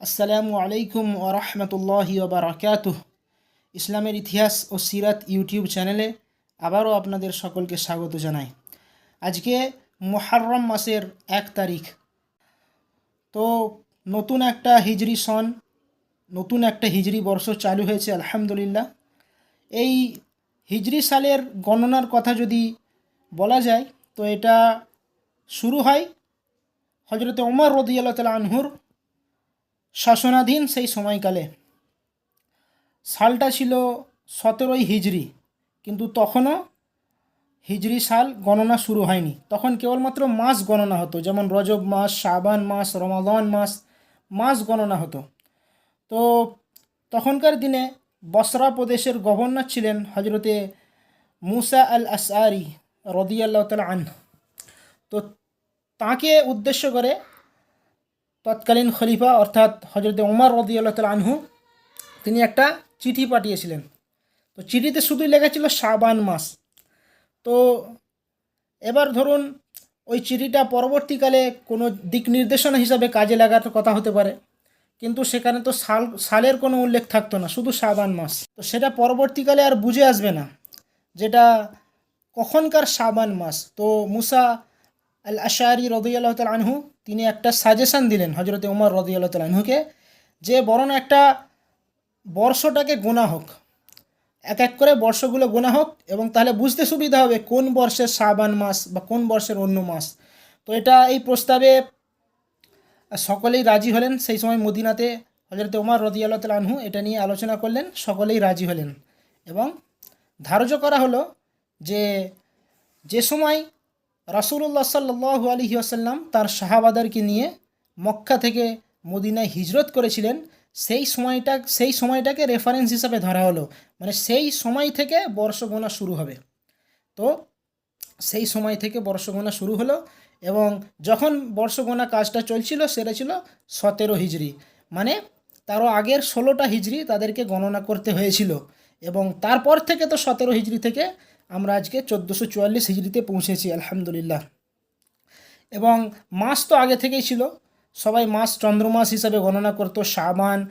আসসালামু আলাইকুম ও রহমতুল্লাহি ওবরাকাতুহ ইসলামের ইতিহাস ও সিরাত ইউটিউব চ্যানেলে আবারও আপনাদের সকলকে স্বাগত জানাই। আজকে মোহাররম মাসের এক তারিখ। তো নতুন একটা হিজরি সন, নতুন একটা হিজরি বর্ষ চালু হয়েছে, আলহামদুলিল্লাহ। এই হিজরি সালের গণনার কথা যদি বলা যায়, তো এটা শুরু হয় হজরত ওমর রদিয়াল্লাহ তালা আনহুর শাসনাধীন সেই সময়কালে। সালটা ছিল সতেরোই হিজরি, কিন্তু তখনও হিজরি সাল গণনা শুরু হয়নি। তখন কেবলমাত্র মাস গণনা হতো, যেমন রজব মাস, শাবান মাস, রমাদান মাস মাস গণনা হতো। তো তখনকার দিনে বসরা প্রদেশের গভর্নর ছিলেন হজরতে মুসা আল আসআরি রদিয়াল্লাহ তালা আন তো তাকে উদ্দেশ্য করে তৎকালীন খলিফা অর্থাৎ হজরত উমর রদিয়াল্লাহ তাল আনহু, তিনি একটা চিঠি পাঠিয়েছিলেন। তো চিঠিতে শুধুই লেখা ছিল শাবান মাস। তো এবার ধরুন ওই চিঠিটা পরবর্তীকালে কোনো দিক নির্দেশনা হিসাবে কাজে লাগার কথা হতে পারে, কিন্তু সেখানে তো সাল, সালের কোনো উল্লেখ থাকতো না, শুধু শাবান মাস। তো সেটা পরবর্তীকালে আর বুঝে আসবে না, যেটা কখনকার শাবান মাস। তো মুসা আল আশারি রদিয়াল্লাহ তাল আনহু তিনি একটা সাজেশান দিলেন হজরত উমর রদিয়াল্লাহ তাল আনহুকে যে বরং একটা বর্ষটাকে গোনা হোক, এক এক করে বর্ষগুলো গোনা হোক এবং তাহলে বুঝতে সুবিধা হবে কোন বর্ষের শাবান মাস বা কোন বর্ষের অন্য মাস। তো এটা এই প্রস্তাবে সকলেই রাজি হলেন। সেই সময় মদিনাতে হজরত উমর রদিয়াল্লাহ আনহু এটা নিয়ে আলোচনা করলেন, সকলেই রাজি হলেন এবং ধার্য করা হলো যে যে সময় রাসুল্লাহ সাল্লাহ আলহি আসাল্লাম তার শাহাবাদারকে নিয়ে মক্কা থেকে মদিনায় হিজরত করেছিলেন। সেই সময়টা, সেই সময়টাকে রেফারেন্স হিসাবে ধরা হলো। মানে সেই সময় থেকে বর্ষগণনা শুরু হবে। তো সেই সময় থেকে বর্ষগণনা শুরু হলো এবং যখন বর্ষগণনা কাজটা চলছিল, সেটা ছিল সতেরো হিজড়ি মানে তারও আগের ষোলোটা হিজড়ি তাদেরকে গণনা করতে হয়েছিল। এবং তারপর থেকে তো সতেরো হিজড়ি থেকে আমরা আজকে চোদ্দোশো চুয়াল্লিশ হিজড়িতে পৌঁছেছি, আলহামদুলিল্লাহ। এবং মাস তো আগে থেকেই ছিল। সবাই মাস চন্দ্রমাস হিসাবে গণনা করতো, শাবান,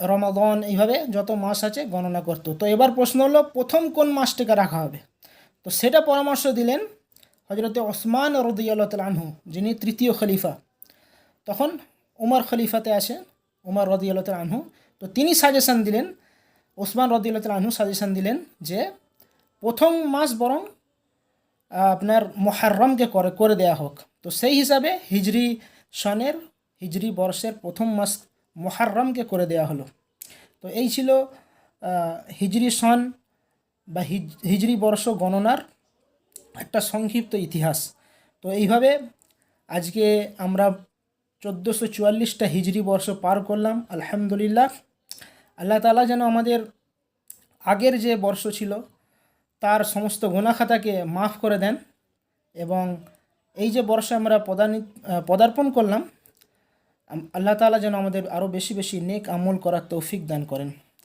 রমাদন, এইভাবে যত মাস আছে গণনা করতো। তো এবার প্রশ্ন হলো, প্রথম কোন মাসটাকে রাখা হবে? তো সেটা পরামর্শ দিলেন হজরতে ওসমান রদিয়াল্লাহ আনহু, যিনি তৃতীয় খলিফা। তখন উমর খলিফাতে আসেন উমর রদিয়াল্লাহ আনহু। তো তিনি সাজেশান দিলেন, ওসমান রদিয়াল্লাহ আনহু সাজেশান দিলেন যে প্রথম মাস বরং আপনার মহারমকে করে করে দেয়া হোক। তো সেই হিসাবে হিজরি সনের, হিজরি বর্ষের প্রথম মাস মহারমকে করে দেয়া হলো। তো এই ছিল হিজরি সন বা হিজরি বর্ষ গণনার একটা সংক্ষিপ্ত ইতিহাস। তো এইভাবে আজকে আমরা চোদ্দোশো চুয়াল্লিশটা হিজরি বর্ষ পার করলাম, আলহামদুলিল্লাহ। আল্লাহ তালা যেন আমাদের আগের যে বর্ষ ছিল তার সমস্ত গুণাখাতাকে মাফ করে দেন এবং এই যে বর্ষে আমরা পদানি পদার্পণ করলাম আল্লাহ তালা যেন আমাদের আরও বেশি বেশি নেক আমল করার তৌফিক দান করেন।